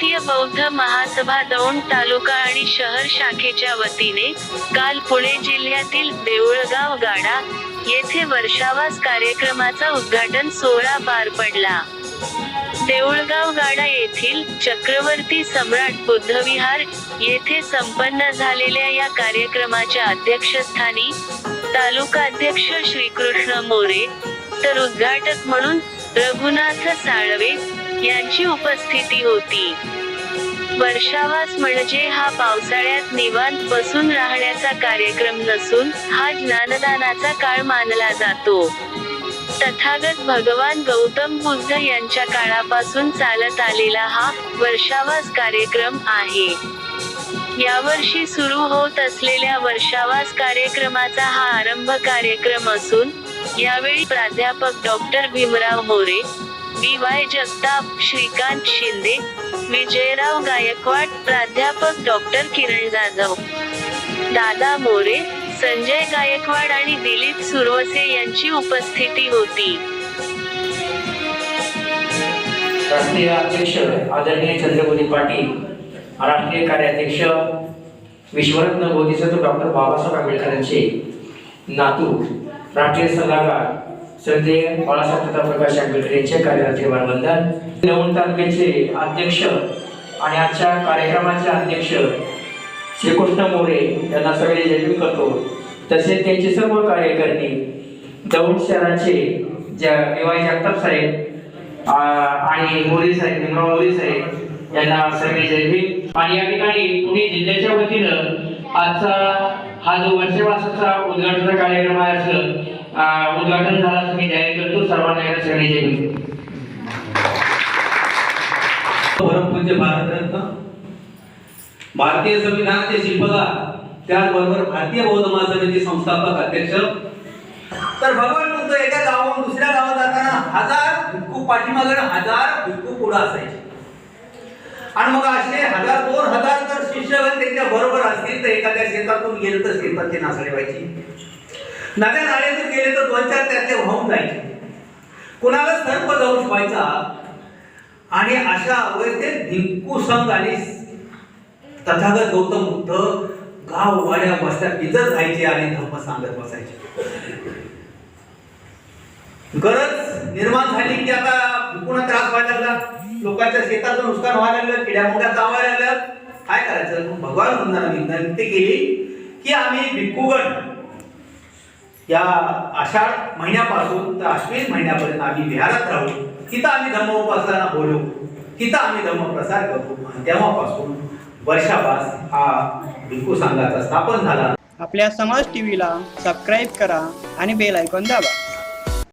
बौद्ध महासभा दौंड तालुका आणि शहर शाखेच्या वतीने काल पुणे जिल्ह्यातील देऊळगाव गाडा येथे वर्षावास कार्यक्रमाचा उद्घाटन सोहळा पार पडला. देऊळगाव गाडा येथील चक्रवर्ती सम्राट बुद्धविहार येथे संपन्न झालेल्या या कार्यक्रमाच्या अध्यक्षस्थानी तालुका अध्यक्ष श्रीकृष्ण मोरे तर उद्घाटक म्हणून रघुनाथ साळवे यांची उपस्थिती होती. वर्षावास म्हणजे हा पावसाळ्यात निवांत बसून राहण्याचा कार्यक्रम नसून हा ज्ञानदानाचा काळ मानला जातो. तथागत भगवान गौतम बुद्ध यांच्या काळापासून चालत आलेला हा वर्षावास कार्यक्रम आहे. यावर्षी सुरू होत असलेल्या वर्षावास कार्यक्रमाचा हा आरंभ कार्यक्रम असून यावेळी प्राध्यापक doctor Bhimrao More B Y Jagtap Shrikant Shinde Vijayrao Gaikwad प्राध्यापक डॉक्टर किरण जाधव दादा मोरे संजय गायकवाड आणि दिलीप सुरवसे यांची उपस्थिती होती. राष्ट्रीय अध्यक्ष आदरणीय चंद्रकांत पाटील राष्ट्रीय कार्याध्यक्ष विश्वरत्न बोधिसत्व डॉक्टर बाबासाहेब आंबेडकर यांचे नातू राष्ट्रीय सल्लागार संजय बाळासाहेब तथा प्रकाश आंबेडकर यांचे कार्यरत वंदन दौंड तालुक्याचे अध्यक्ष आणि आजच्या कार्यक्रमाचे अध्यक्ष श्रीकृष्ण मोरे यांना सगळे जन्मी करतो. तसेच त्यांचे सर्व कार्यकर्ते दौंड शहराचे ज्या विवाही जगताप साहेब आणि मोरे साहेब निमरा मोरे साहेब यांना सगळे जय आणि या ठिकाणी पुणे जिल्ह्याच्या वतीनं आजचा हा जो वर्षवासाचा उद्घाटनाचा कार्यक्रम आहे असं उद्घाटन झाला मी जाहीर करतो. सर्वांना एकदा सगळी जय भीम परमपूज्य भारतरत्न भारतीय संविधानाचे शिल्पकार त्याचबरोबर भारतीय बौद्ध महासभेचे संस्थापक अध्यक्ष. तर भगवान बुद्ध एका गावाहून दुसऱ्या गावात जाताना हजार भिक्खू पाठीमागं हजार भिक्खू पुढे असायचे. आणि मग असे हजार दोन हजार जर शिष्यगण त्यांच्या बरोबर असतील तर एखाद्या शेतातून गेले तर शेताचे नासळे व्हायची. नव्या नाल्यातून गेले तर दोन चार त्यातले वाहून जायचे कुणाला सर्प जाऊन शिवायचा आणि अशा अवस्थेत भिंकू संघ आणि तथागत गौतम बुद्ध गाव वाड्या वस्त्या पिजत जायचे आणि धर्म सांगत बसायचे. गरज निर्माण झाली की आता भिक्खूंना त्रास व्हायला लागला. लोकांच्या शेताचं नुकसान व्हायला लागलं किड्या मोठ्या चावायला लागल्या. काय करायचं? भगवान म्हणणार विनंती केली की आम्ही भिक्खूगण. या आषाढ महिन्यापासून तर अश्विन महिन्यापर्यंत आम्ही विहारात राहू. तिथं आम्ही धम्मोपासना बोलू. तिथं आम्ही धम्मप्रसार करू. तेव्हापासून वर्षापास हा भिक्खू संघाचा स्थापन झाला. आपल्या समाज टीव्हीला सबस्क्राईब करा आणि बेल ऐकून दाबा.